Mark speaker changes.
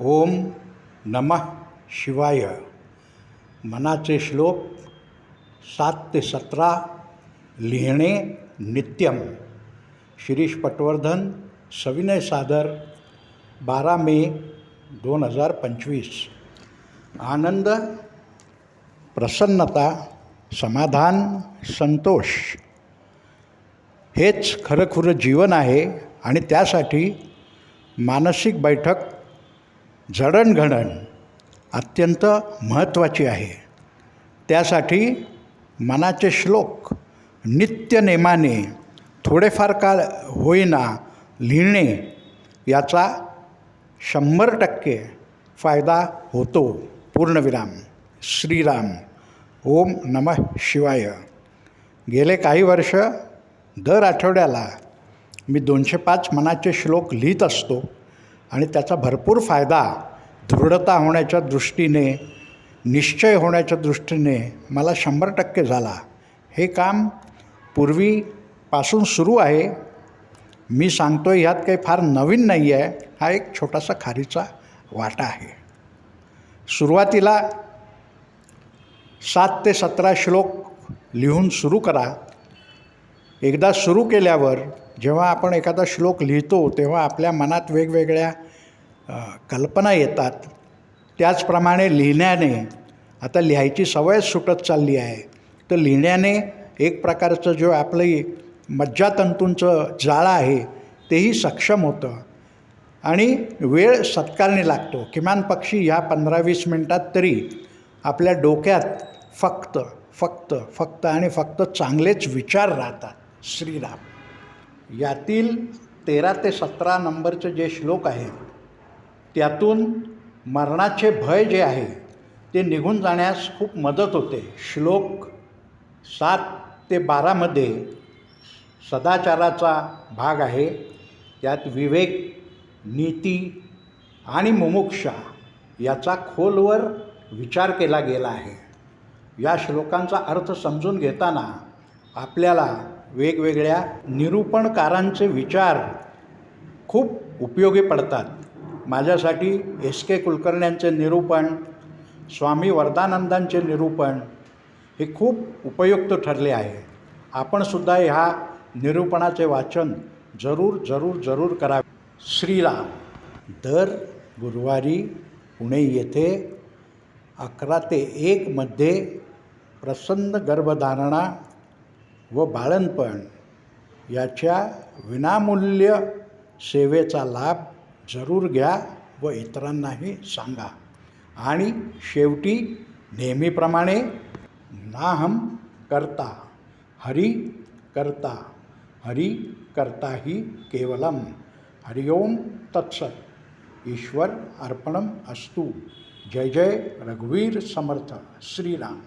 Speaker 1: ओम नमः शिवाय। मनाचे श्लोक सात ते सतरा लिहिणे नित्यम। शिरीष पटवर्धन सविनय सादर बारा मे दोन हजार पंचवीस। आनंद प्रसन्नता समाधान संतोष। हेच खरंखुरं जीवन आहे आणि त्यासाठी मानसिक बैठक जडणघडण अत्यंत महत्त्वाची आहे. त्यासाठी मनाचे श्लोक नित्यनेमाने थोडेफार काळ होईना लिहिणे याचा शंभर टक्के फायदा होतो. पूर्णविराम. श्रीराम. ओम नमः शिवाय. गेले काही वर्ष दर आठवड्याला मी दोनशे पाच मनाचे श्लोक लिहित असतो. आणि त्याचा भरपूर फायदा दृढता होण्याच्या दृष्टीने निश्चय होण्याच्या दृष्टीने मला शंभर टक्के झाला. हे काम पूर्वीपासून सुरू आहे. मी सांगतो आहे ह्यात काही फार नवीन नाही आहे. हा एक छोटासा खारीचा वाटा आहे. सुरुवातीला सात ते सतरा श्लोक लिहून सुरू करा. एकदा सुरू केल्यावर जेव्हा आपण एखादा श्लोक लिहितो तेव्हा आपल्या मनात वेगवेगळ्या कल्पना येतात. त्याचप्रमाणे लिहिण्याने आता लिहायची सवयच सुटत चालली आहे. तर लिहिण्याने एक प्रकारचं जो आपली मज्जातंतूंचं जाळं आहे तेही सक्षम होतं. आणि वेळ सत्कारणी लागतो. किमान पक्षी ह्या पंधरा वीस मिनटात तरी आपल्या डोक्यात फक्त फक्त फक्त आणि फक्त चांगलेच विचार राहतात. श्रीराम. यातील तेरा ते सतरा नंबरचे जे श्लोक आहेत त्यातून मरणाचे भय जे आहे ते निघून जाण्यास खूप मदत होते. श्लोक सात ते बारामध्ये सदाचाराचा भाग आहे. त्यात विवेक नीती आणि मुमुक्षा याचा खोलवर विचार केला गेला आहे. या श्लोकांचा अर्थ समजून घेताना आपल्याला वेगवेगळ्या निरूपणकारांचे विचार खूप उपयोगी पडतात. माझ्यासाठी एस के कुलकर्ण्यांचे निरूपण स्वामी वरदानंदांचे निरूपण हे खूप उपयुक्त ठरले आहे. आपणसुद्धा ह्या निरूपणाचे वाचन जरूर जरूर जरूर करावे. श्रीराम दर गुरुवारी पुणे येथे अकरा ते एकमध्ये प्रसन्न गर्भधारणा व बाळणपण याच्या विनामूल्य सेवेचा लाभ जरूर घ्या व इतरांनाही सांगा. आणि शेवटी नेहमीप्रमाणे नाहम करता हरी करता हरी करता ही केवलम हरिओम तत्सत ईश्वर अर्पणम अस्तु. जय जय रघुवीर समर्थ श्रीराम.